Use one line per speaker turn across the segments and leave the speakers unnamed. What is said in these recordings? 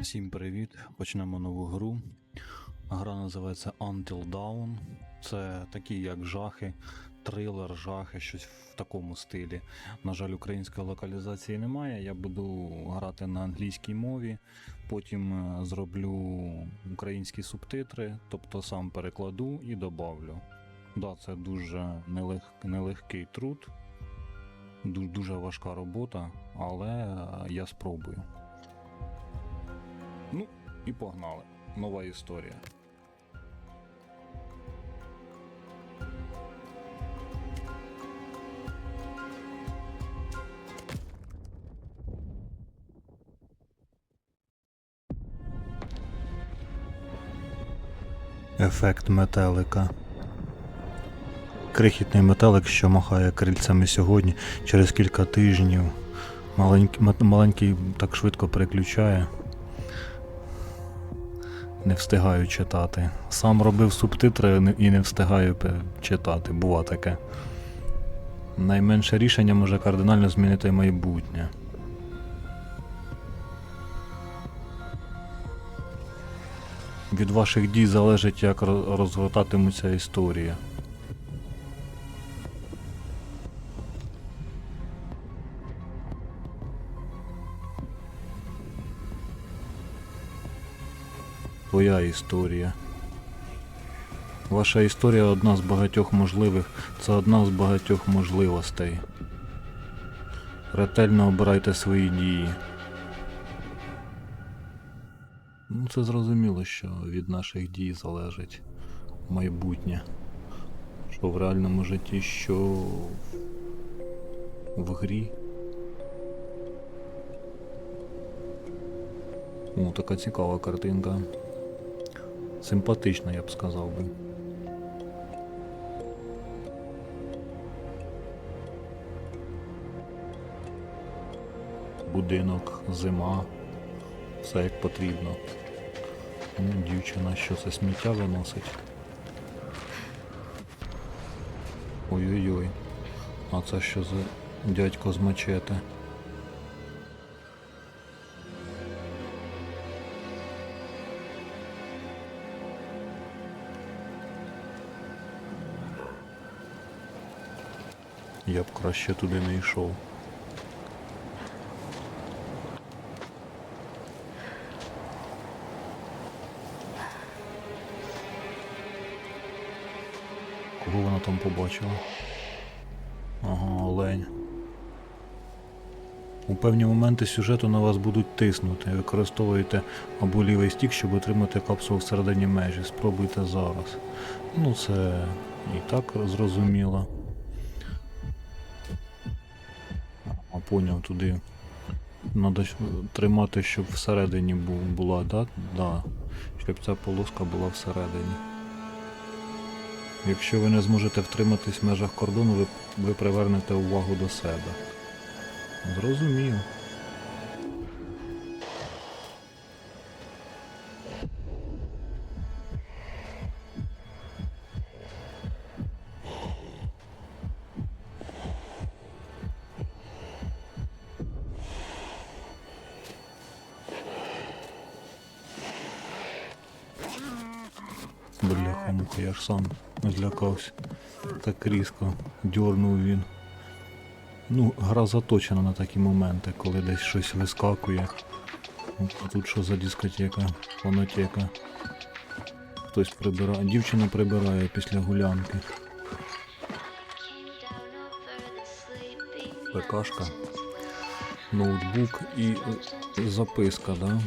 Всім привіт! Почнемо нову гру. Гра називається Until Dawn. Це такі як жахи, трилер, жахи, щось в такому стилі. На жаль, української локалізації немає. Я буду грати на англійській мові, потім е, зроблю українські субтитри, тобто сам перекладу і добавлю. Да, це дуже нелег... нелегкий труд, дуже важка робота, але е, я спробую. І погнали. Нова історія. Ефект метелика. Крихітний метелик, що махає крильцями сьогодні, через кілька тижнів. Маленький, маленький так швидко переключає. Не встигаю читати. Сам робив субтитри і не встигаю читати. Бува таке. Найменше рішення може кардинально змінити майбутнє. Від ваших дій залежить, як розгортатимуться історія. Твоя історія. Ваша історія одна з багатьох можливих. Це одна з багатьох можливостей. Ретельно обирайте свої дії. Ну, це зрозуміло, що від наших дій залежить майбутнє. Що в реальному житті, що в грі. О, така цікава картинка. Симпатично, я б сказав би. Будинок, зима, все як потрібно. Ну, дівчина, що це сміття виносить. Ой-ой-ой. А це що за дядько з мачете? Б краще туди не йшов. Кого вона там побачила? Ага, олень. У певні моменти сюжету на вас будуть тиснути. Використовуєте або лівий стік, щоб отримати капсулу всередині межі. Спробуйте зараз. Ну це і так зрозуміло. Поняв туди. треба тримати, щоб всередині була, да? Да. Щоб ця полоска була всередині. Якщо ви не зможете втриматись в межах кордону, ви, ви привернете увагу до себе. Зрозумів. Так різко дьорнув він. Ну, гра заточена на такі моменти, коли десь щось вискакує. А тут що за дискотека, фонотека. Хтось прибирає. Дівчина прибирає після гулянки. ПКшка, ноутбук і записка, да?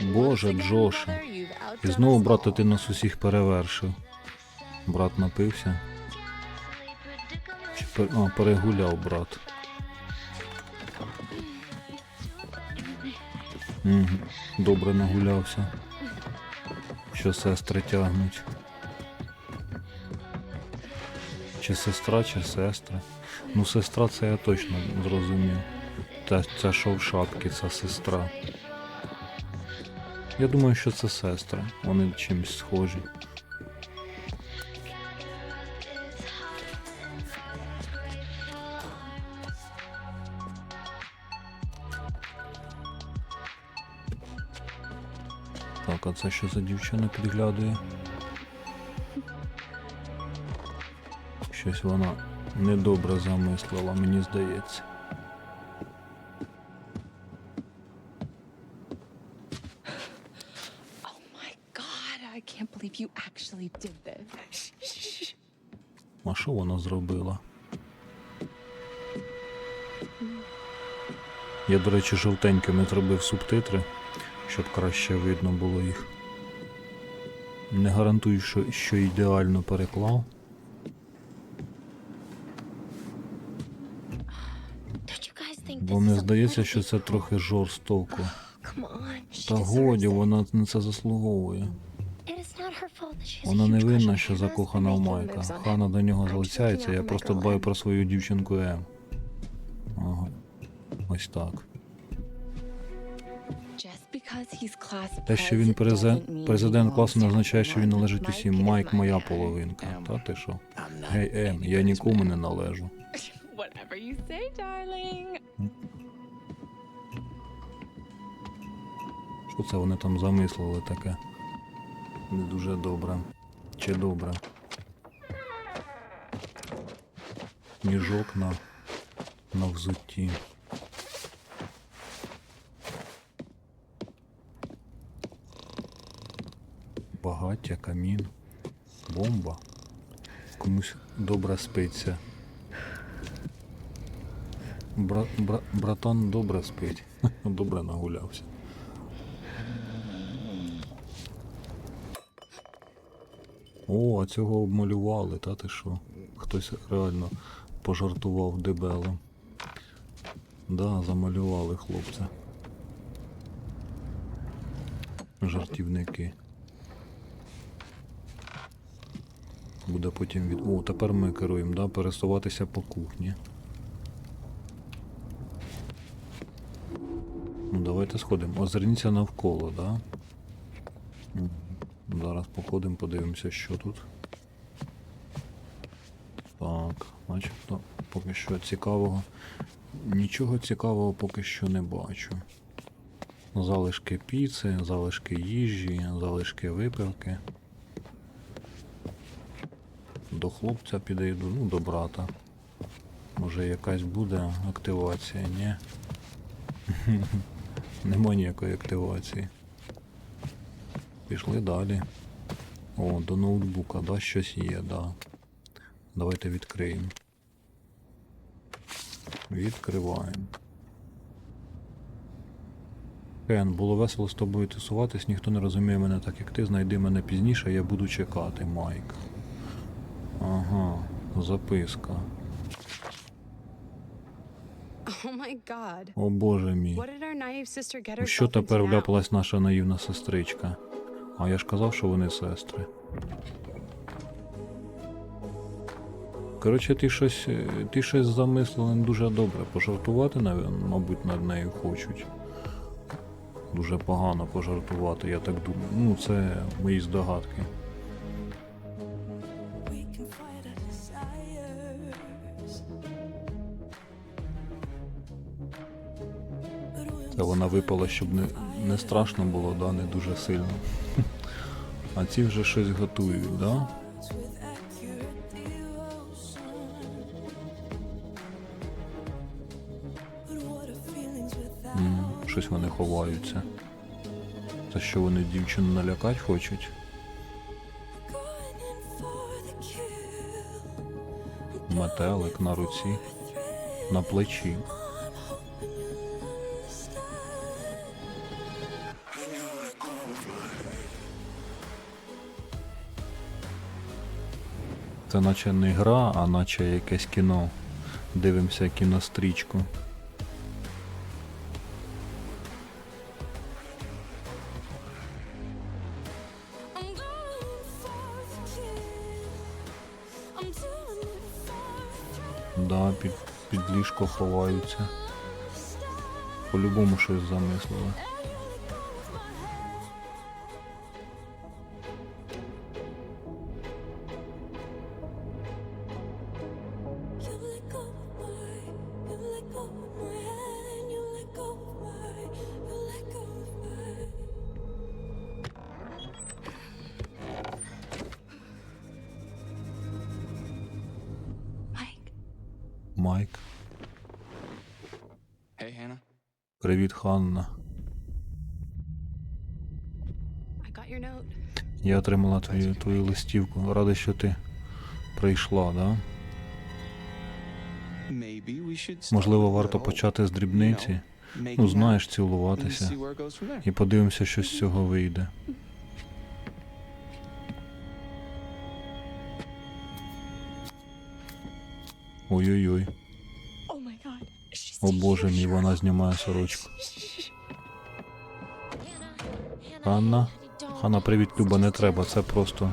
Боже, Джоше. І знову брат ти нас усіх перевершив. Брат напився. Чи пер... А, перегуляв брат. Угу. Добре нагулявся. Що сестри тягнуть. Чи сестра, чи сестра. Ну, сестра це я точно зрозумів. Та ця що в шапці, це сестра. Я думаю, що це сестра, Вони чимось схожі. Так, а це що за дівчина підглядує? Щось вона недобре замислила, мені здається.
Believe you actually did this.
А що вона зробила? Я, до речі, жовтенькими зробив субтитри, щоб краще видно було їх. Не гарантую, що, що ідеально переклав. Бо мені здається, що це трохи жорстоко. Та годі, вона на це заслуговує. Вона не винна, що закохана в Майка. Хана до нього залицяється, я просто дбаю про свою дівчинку Ем. Ага. Ось так. Те, що він президент класу не означає, що він належить усім. Майк моя половинка. Та ти що? Гей, Ем, я нікому не належу. Що це вони там замислили таке? Не дуже добре. Чи добре? Сніжок на, на взутті. Багаття, камін, бомба. Комусь добре спиться. Бра, бра, братан добре спить. Добре нагулявся. О, а цього обмалювали, та ти що? Хтось реально пожартував дебело. Да, замалювали хлопця. Жартівники. Буде потім від. О, тепер ми керуємо, да? Пересуватися по кухні. Ну, давайте сходимо. Озирніться навколо, да? Зараз походимо, подивимося, що тут. Так, начебто поки що цікавого. Нічого цікавого поки що не бачу. Залишки піци, залишки їжі, залишки випивки. До хлопця підійду, ну до брата. Може якась буде активація, ні? Нема ніякої активації. Пішли далі. О, до ноутбука, да, щось є, да. Давайте відкриємо. Відкриваємо. Кен, було весело з тобою тусуватись, ніхто не розуміє мене так, як ти. Знайди мене пізніше, я буду чекати, Майк. Ага, записка.
Oh.
О боже мій. Що тепер вляпалась наша наївна сестричка? А я ж казав, що вони сестри. Коротше, ти щось, е, ти щось замислили не дуже добре. Пожартувати, мабуть, над нею хочуть. Дуже погано пожартувати, я так думаю. Ну, це мої здогадки. Це вона випала, щоб не, не страшно було, да, не дуже сильно. А ці вже щось готують, да? Щось вони ховаються. Це що вони дівчину налякати хочуть? Метелик на руці, на плечі. Це наче не гра, а наче якесь кіно. Дивимося кінострічку. Да, під, під ліжко ховаються. По-любому щось замислили. Майк.
Hey, Hannah.
Привіт, Ханна.
I got your note.
Я отримала твою, твою листівку. Радий, що ти прийшла, да?
Maybe we should start
Можливо, варто почати з дрібниці. Ну, знаєш, цілуватися.
see where it goes from there.
І подивимося, що з цього вийде. Ой-ой-ой. О боже мій, вона знімає сорочку. Анна? Ханна, привіт, Люба, не треба, це просто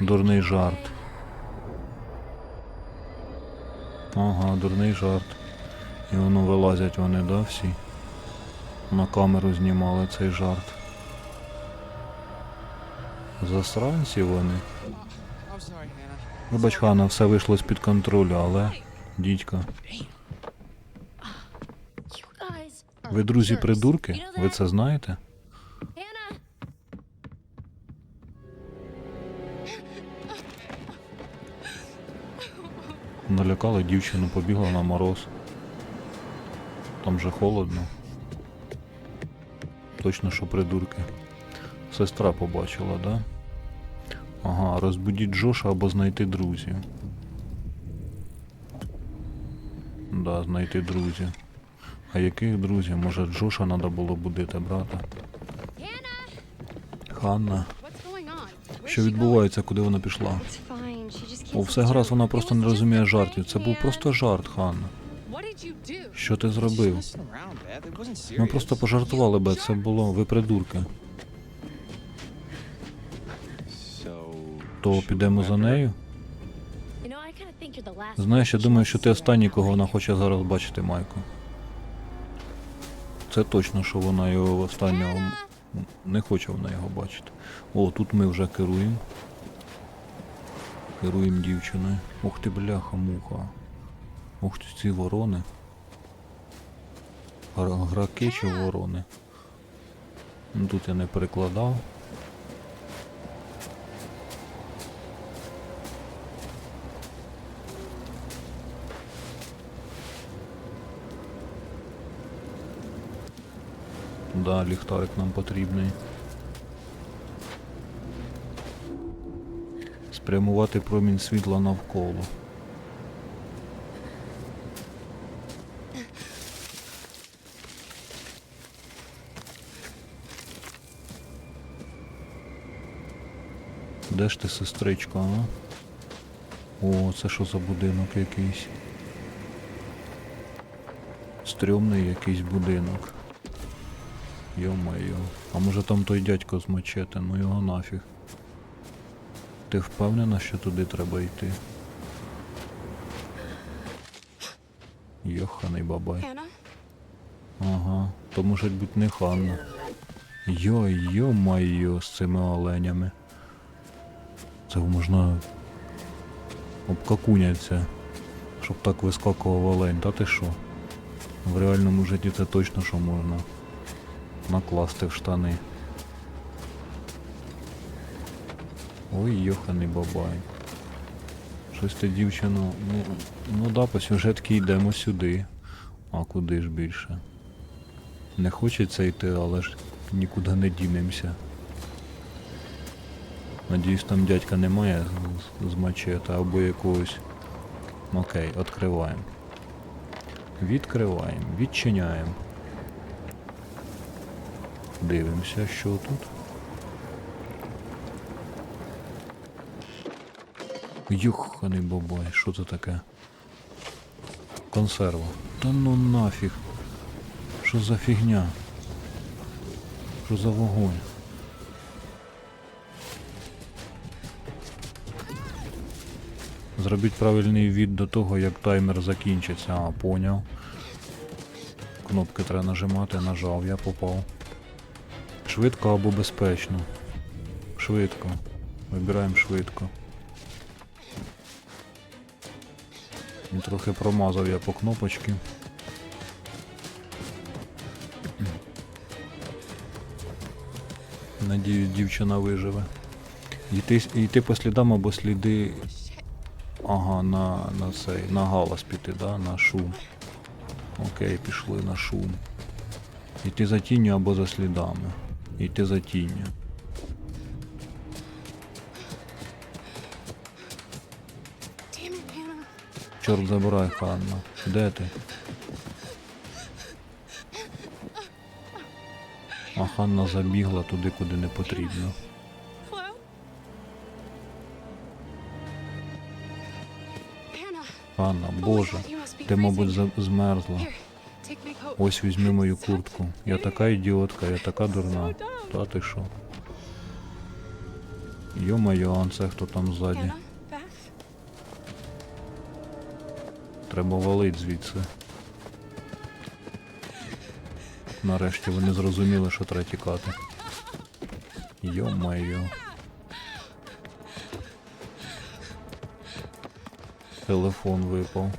дурний жарт. Ага, дурний жарт. І воно вилазять вони, да, всі? На камеру знімали цей жарт. Засранці вони. Вибач, Хана, все вийшло з-під контролю, але. Дідька. Ви друзі придурки? Ви це знаєте? Налякали дівчину, побігла на мороз. Там же холодно. Точно, що придурки. Сестра побачила, да? Ага, розбудіть Джоша або знайти друзів. Да, знайти друзів. А яких друзів? Може Джоша треба було будити, брата? Ханна. Що відбувається, куди вона пішла? О, все гаразд, вона просто не розуміє жартів. Це був просто жарт, Ханна. Що ти зробив? Ми просто пожартували би, це було ви придурки. То підемо за нею? Знаєш, я думаю, що ти останній, кого вона хоче зараз бачити, Майко. Це точно, що вона його останнього не хоче вона його бачити. О, тут ми вже керуємо. Керуємо дівчиною. Ух ти, бляха, муха. Ух ти, ці ворони. Граки чи ворони? Ну, Тут я не перекладав. Да, ліхтарик нам потрібний. Спрямувати промінь світла навколо. Де ж ти, сестричка, а? О, це що за будинок якийсь? Стрьомний якийсь будинок. Йо-моє. А може там той дядько з мачете, ну його нафіг. Ти впевнена, що туди треба йти? Йоханий бабай. Ага, то може бути не Ханна. Йой, йо-майо з цими оленями. Це можна обкакуняться, щоб так вискакував олень, та ти що? В реальному житті це точно що можна накласти в штани. Ой, йоханий бабай. Щось ти, дівчино, ну, ну да, по сюжетки йдемо сюди. А куди ж більше? Не хочеться йти, але ж нікуди не дінемося. Надіюсь, там дядька немає з, з мачете або якогось. Окей, відкриваємо. Відкриваємо, відчиняємо. Дивимося, що тут. Юханий бабай, що це таке? Консерва. Та ну нафіг. Що за фігня? Що за вогонь? Зробіть правильний від до того, як таймер закінчиться. А, поняв. Кнопки треба нажимати, нажав, я попав. Швидко або безпечно. Швидко. Вибираємо швидко. І трохи промазав я по кнопочки. Надіюсь, дівчина виживе. Йти, йти по слідам або сліди. Ага, на, на цей, на галас піти, да? на шум. Окей, пішли на шум. Йти за тінню або за слідами. Йти за тінню.
Damn it, Hannah.
Чорт забирай, Ханна. Де ти? А Ханна забігла туди, куди не потрібно. Ханна, Боже, ти, мабуть, змерзла. Ось візьми мою куртку. Я така ідіотка, я така дурна. Та ти що? Йо-моє, а це хто там ззаді? Треба валить звідси. Нарешті вони зрозуміли, що треба тікати. Йо-майо. Телефон випав.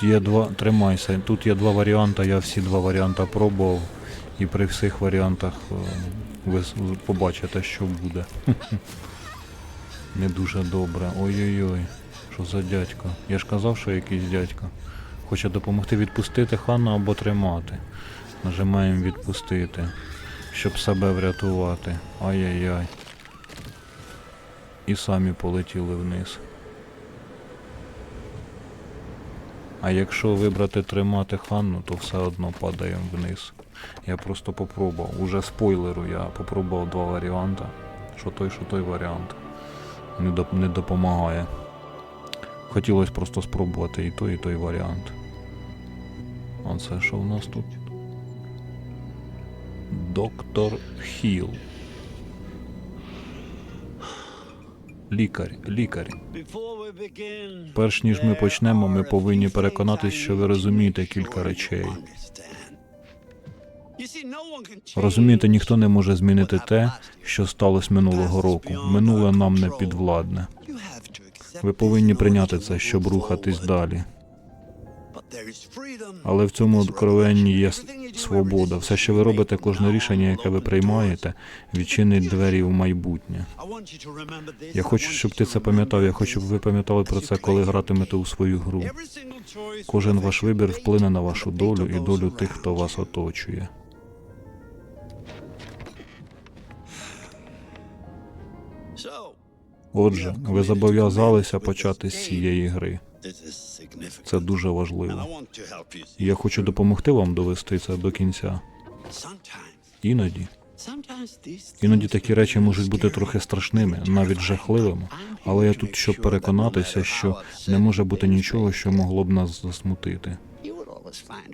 Тут є два. Тримайся. Тут є два варіанти, я всі два варіанти пробував. І при всіх варіантах е, ви побачите, що буде. Не дуже добре. Ой-ой-ой. Що за дядько? Я ж казав, що якийсь дядько. Хоче допомогти відпустити Ханна або тримати. Нажимаємо відпустити, щоб себе врятувати. Ай-яй-яй. І самі полетіли вниз. А якщо вибрати тримати Ханну, то все одно падаємо вниз. Я просто попробував. Уже спойлеру, я попробував два варіанти. Що той, що той варіант. Не, доп- не допомагає. Хотілося просто спробувати і той, і той варіант. А це що в нас тут? Доктор Хіл. Лікар, лікар. Перш ніж ми почнемо, ми повинні переконатись, що ви розумієте кілька речей. Розумієте, ніхто не може змінити те, що сталося минулого року. Минуле нам не підвладне. Ви повинні прийняти це, щоб рухатись далі. Але в цьому откровенні є свобода. Все, що ви робите, кожне рішення, яке ви приймаєте, відчинить двері в майбутнє. Я хочу, щоб ти це пам'ятав. Я хочу, щоб ви пам'ятали про це, коли гратимете у свою гру. Кожен ваш вибір вплине на вашу долю і долю тих, хто вас оточує. Отже, ви зобов'язалися почати з цієї гри. Це дуже важливо. І я хочу допомогти вам довести це до кінця. Іноді, іноді такі речі можуть бути трохи страшними, навіть жахливими. Але я тут, щоб переконатися, що не може бути нічого, що могло б нас засмутити.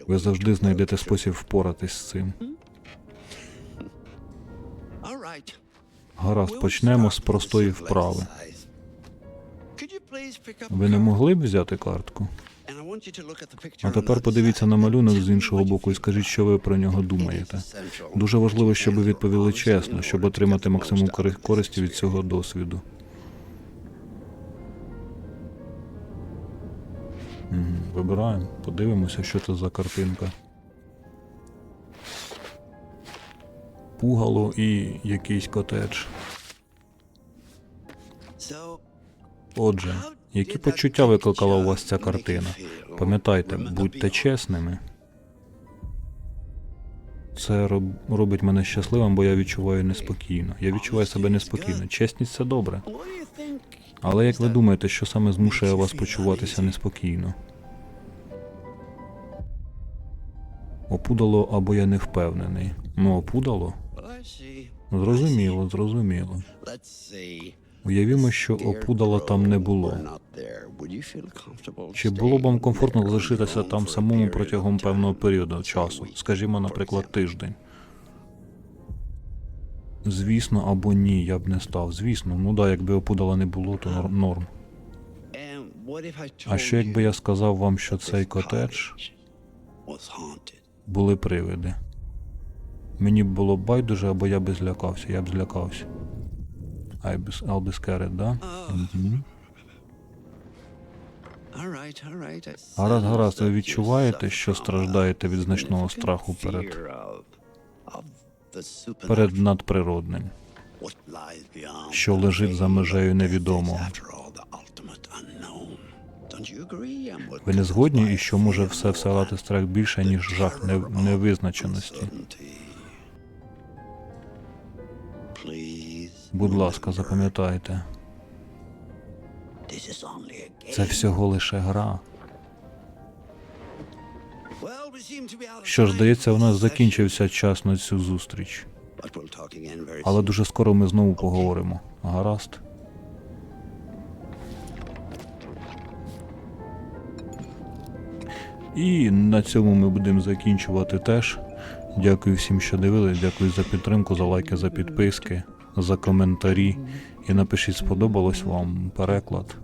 Ви завжди знайдете спосіб впоратись з цим. Гаразд, почнемо з простої вправи. Ви не могли б взяти картку? А тепер подивіться на малюнок з іншого боку і скажіть, що ви про нього думаєте. Дуже важливо, щоб ви відповіли чесно, щоб отримати максимум користі від цього досвіду. Вибираємо, подивимося, що це за картинка. Пугало і якийсь котедж. Отже, які почуття викликала у вас ця картина? Пам'ятайте, будьте чесними. Це роб- робить мене щасливим, бо я відчуваю неспокійно. Я відчуваю себе неспокійно. Чесність це добре. Але як ви думаєте, що саме змушує вас почуватися неспокійно? Опудало або я не впевнений. Ну, опудало? Зрозуміло, зрозуміло. Уявімо, що опудала там не було. Чи було б вам комфортно залишитися там самому протягом певного періоду часу, скажімо, наприклад, тиждень? Звісно, або ні, я б не став. Звісно, ну да, якби опудала не було, то норм. А що якби я сказав вам, що цей котедж були привиди. Мені б було байдуже, або я би злякався, я б злякався. Be да? Мгм. Гаразд, гаразд, ви відчуваєте, що страждаєте від значного страху перед, перед надприродним, що лежить за межею невідомого. Ви не згодні і що може все вселяти страх більше, ніж жах невизначеності? Будь ласка, запам'ятайте, це всього лише гра. Що ж, здається, у нас закінчився час на цю зустріч. Але дуже скоро ми знову поговоримо. Гаразд. І на цьому ми будемо закінчувати теж. Дякую всім, що дивились. Дякую за підтримку, за лайки, за підписки, за коментарі. І напишіть, сподобалось вам переклад.